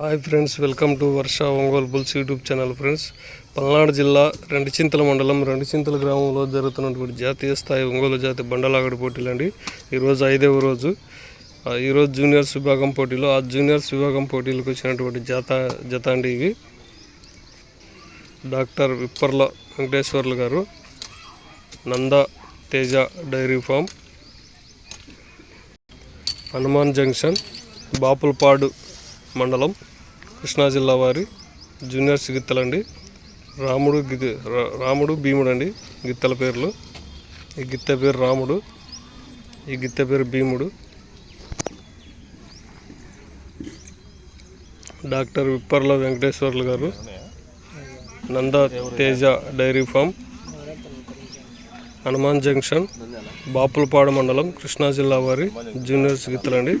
Hi friends welcome to Varsha Ongole bulls YouTube channel friends. Palnadu జిల్లా రెండు చింతల మండలం రెండు చింతల గ్రామంలో జరుగుతున్నటువంటి జాతీయ స్థాయి ఒంగోలు జాతి బండలాగడి పోటీలు అండి. ఈరోజు ఐదవ రోజు. ఆ, ఈరోజు జూనియర్స్ విభాగం పోటీలో ఆ జూనియర్స్ విభాగం పోటీలకు వచ్చినటువంటి జత జత అండి ఇవి. డాక్టర్ విప్పర్ల వెంకటేశ్వర్లు గారు Nanda Teja dairy farm Hanuman junction Bapulapadu మండలం కృష్ణా జిల్లా వారి జూనియర్స్ గిత్తలండి రాముడు గిది రాముడు భీముడు అండి గిత్తల పేర్లు. ఈ గిత్త పేరు రాముడు ఈ గిత్త పేరు భీముడు. డాక్టర్ విప్పర్ల వెంకటేశ్వర్లు గారు Nanda Teja dairy farm Hanuman junction Bapulapadu మండలం కృష్ణా జిల్లా వారి జూనియర్స్ గిత్తలండి